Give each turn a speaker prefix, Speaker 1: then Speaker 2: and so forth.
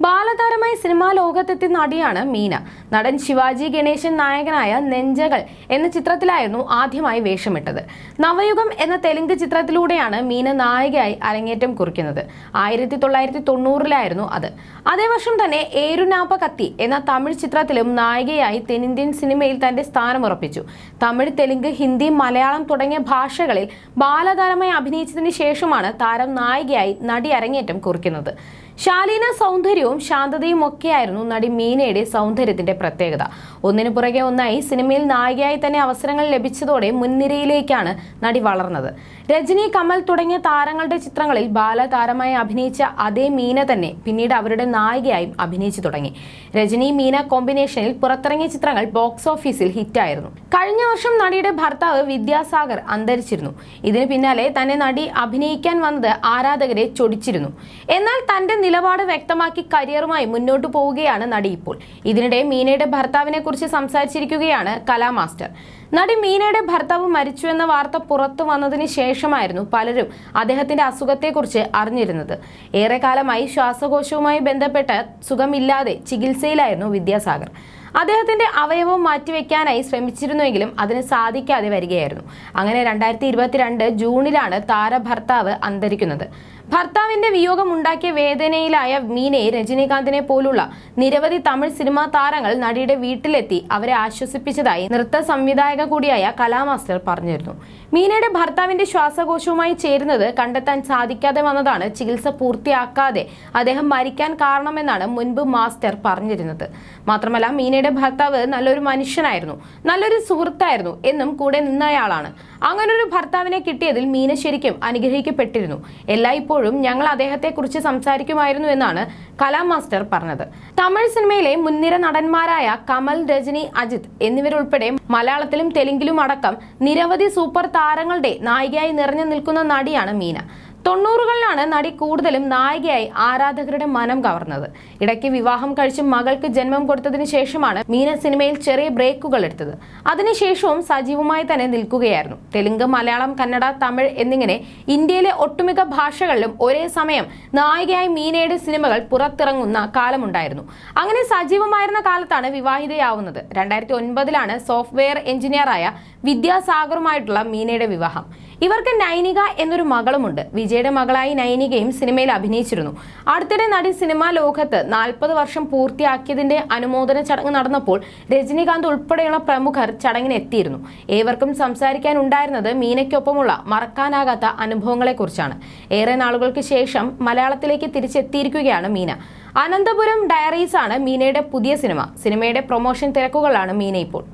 Speaker 1: ബാലതാരമായി സിനിമാ ലോകത്തെത്തി നടിയാണ് മീന. നടൻ ശിവാജി ഗണേശൻ നായകനായ നെഞ്ചകൾ എന്ന ചിത്രത്തിലായിരുന്നു ആദ്യമായി വേഷമിട്ടത്. നവയുഗം എന്ന തെലുങ്ക് ചിത്രത്തിലൂടെയാണ് മീന നായികയായി അരങ്ങേറ്റം കുറിക്കുന്നത്. ആയിരത്തി തൊള്ളായിരത്തി തൊണ്ണൂറിലായിരുന്നു അത്. അതേ വർഷം തന്നെ ഏരുനാപ്പ കത്തി എന്ന തമിഴ് ചിത്രത്തിലും നായികയായി തെന്നിന്ത്യൻ സിനിമയിൽ തന്റെ സ്ഥാനം ഉറപ്പിച്ചു. തമിഴ് തെലുങ്ക് ഹിന്ദി മലയാളം തുടങ്ങിയ ഭാഷകളിൽ ബാലതാരമായി അഭിനയിച്ചതിന് ശേഷമാണ് താരം നായികയായി നടി അരങ്ങേറ്റം കുറിക്കുന്നത്. ശാലീന സൗന്ദര്യവും ശാന്തതയും ഒക്കെയായിരുന്നു നടി മീനയുടെ സൗന്ദര്യത്തിന്റെ പ്രത്യേകത. ഒന്നിനു പുറകെ ഒന്നായി സിനിമയിൽ നായികയായി തന്നെ അവസരങ്ങൾ ലഭിച്ചതോടെ മുൻനിരയിലേക്കാണ് നടി വളർന്നത്. രജനി കമൽ തുടങ്ങിയ താരങ്ങളുടെ ചിത്രങ്ങളിൽ ബാലതാരമായി അഭിനയിച്ച അതേ മീന തന്നെ പിന്നീട് അവരുടെ നായികയായും അഭിനയിച്ചു തുടങ്ങി. രജനി മീന കോമ്പിനേഷനിൽ പുറത്തിറങ്ങിയ ചിത്രങ്ങൾ ബോക്സ് ഓഫീസിൽ ഹിറ്റായിരുന്നു. കഴിഞ്ഞ വർഷം നടിയുടെ ഭർത്താവ് വിദ്യാസാഗർ അന്തരിച്ചിരുന്നു. ഇതിന് പിന്നാലെ തന്നെ നടി അഭിനയിക്കാൻ വന്നത് ആരാധകരെ ചൊടിച്ചിരുന്നു. എന്നാൽ തന്റെ നിലപാട് വ്യക്തമാക്കി കരിയറുമായി മുന്നോട്ടു പോവുകയാണ് നടി ഇപ്പോൾ. ഇതിനിടെ മീനയുടെ ഭർത്താവിനെ കുറിച്ച് സംസാരിച്ചിരിക്കുകയാണ് കലാമാസ്റ്റർ നടി മീനയുടെ ഭർത്താവ് മരിച്ചു എന്ന വാർത്ത പുറത്തു വന്നതിന് ശേഷമായിരുന്നു പലരും അദ്ദേഹത്തിന്റെ അസുഖത്തെക്കുറിച്ച് അറിഞ്ഞിരുന്നത്. ഏറെക്കാലമായി ശ്വാസകോശവുമായി ബന്ധപ്പെട്ട് സുഖമില്ലാതെ ചികിത്സയിലായിരുന്നു വിദ്യാസാഗർ. അദ്ദേഹത്തിന്റെ അവയവം മാറ്റിവെക്കാനായി ശ്രമിച്ചിരുന്നുവെങ്കിലും അതിന് സാധിക്കാതെ വരികയായിരുന്നു. അങ്ങനെ രണ്ടായിരത്തി ഇരുപത്തിരണ്ട് ജൂണിലാണ് താര ഭർത്താവ് അന്തരിക്കുന്നത്. ഭർത്താവിന്റെ വിയോഗം ഉണ്ടാക്കിയ വേദനയിലായ മീനയെ രജനീകാന്തിനെ പോലുള്ള നിരവധി തമിഴ് സിനിമാ താരങ്ങൾ നടിയുടെ വീട്ടിലെത്തി അവരെ ആശ്വസിപ്പിച്ചതായി നൃത്ത സംവിധായക കൂടിയായ കലാമാസ്റ്റർ പറഞ്ഞിരുന്നു. മീനയുടെ ഭർത്താവിന്റെ ശ്വാസകോശവുമായി ചേരുന്നത് കണ്ടെത്താൻ സാധിക്കാതെ വന്നതാണ് ചികിത്സ പൂർത്തിയാക്കാതെ അദ്ദേഹം മരിക്കാൻ കാരണമെന്നാണ് മുൻപ് മാസ്റ്റർ പറഞ്ഞിരുന്നത്. മാത്രമല്ല മീനയുടെ ഭർത്താവ് നല്ലൊരു മനുഷ്യനായിരുന്നു നല്ലൊരു സുഹൃത്തായിരുന്നു എന്നും കൂടെ നിന്നയാളാണ്. അങ്ങനൊരു ഭർത്താവിനെ കിട്ടിയതിൽ മീന ശരിക്കും അനുഗ്രഹിക്കപ്പെട്ടിരുന്നു. എല്ലായ്പ്പോഴും ഞങ്ങൾ അദ്ദേഹത്തെക്കുറിച്ച് സംസാരിക്കുമായിരുന്നു എന്നാണ് കലാം മാസ്റ്റർ പറഞ്ഞത്. തമിഴ് സിനിമയിലെ മുൻനിര നടന്മാരായ കമൽ രജനി അജിത് എന്നിവരുൾപ്പെടെ മലയാളത്തിലും തെലുങ്കിലും അടക്കം നിരവധി സൂപ്പർ താരങ്ങളുടെ നായികയായി നിറഞ്ഞു നിൽക്കുന്ന നടിയാണ് മീന. തൊണ്ണൂറുകളിലാണ് നടി കൂടുതലും നായികയായി ആരാധകരുടെ മനം കവർന്നത്. ഇടയ്ക്ക് വിവാഹം കഴിച്ച് മകൾക്ക് ജന്മം കൊടുത്തതിന് ശേഷമാണ് മീന സിനിമയിൽ ചെറിയ ബ്രേക്കുകൾ എടുത്തത്. അതിനുശേഷവും സജീവമായി തന്നെ നിൽക്കുകയായിരുന്നു. തെലുങ്ക് മലയാളം കന്നഡ തമിഴ് എന്നിങ്ങനെ ഇന്ത്യയിലെ ഒട്ടുമിക്ക ഭാഷകളിലും ഒരേ സമയം നായികയായി മീനയുടെ സിനിമകൾ പുറത്തിറങ്ങുന്ന കാലമുണ്ടായിരുന്നു. അങ്ങനെ സജീവമായിരുന്ന കാലത്താണ് വിവാഹിതയാവുന്നത്. രണ്ടായിരത്തി ഒൻപതിലാണ് സോഫ്റ്റ്വെയർ എഞ്ചിനീയറായ വിദ്യാസാഗറുമായിട്ടുള്ള മീനയുടെ വിവാഹം. ഇവർക്ക് നൈനിക എന്നൊരു മകളുമുണ്ട്. വിജയുടെ മകളായി നൈനികയും സിനിമയിൽ അഭിനയിച്ചിരുന്നു. അടുത്തിടെ നടി സിനിമാ ലോകത്ത് നാൽപ്പത് വർഷം പൂർത്തിയാക്കിയതിന്റെ അനുമോദന ചടങ്ങ് നടന്നപ്പോൾ രജനീകാന്ത് ഉൾപ്പെടെയുള്ള പ്രമുഖർ ചടങ്ങിന് എത്തിയിരുന്നു ഏവർക്കും സംസാരിക്കാൻ ഉണ്ടായിരുന്നത് മീനയ്ക്കൊപ്പമുള്ള മറക്കാനാകാത്ത അനുഭവങ്ങളെക്കുറിച്ചാണ്. ഏറെ നാളുകൾക്ക് ശേഷം മലയാളത്തിലേക്ക് തിരിച്ചെത്തിയിരിക്കുകയാണ് മീന. അനന്തപുരം ഡയറീസ് ആണ് മീനയുടെ പുതിയ സിനിമ. സിനിമയുടെ പ്രൊമോഷൻ തിരക്കുകളാണ് മീന ഇപ്പോൾ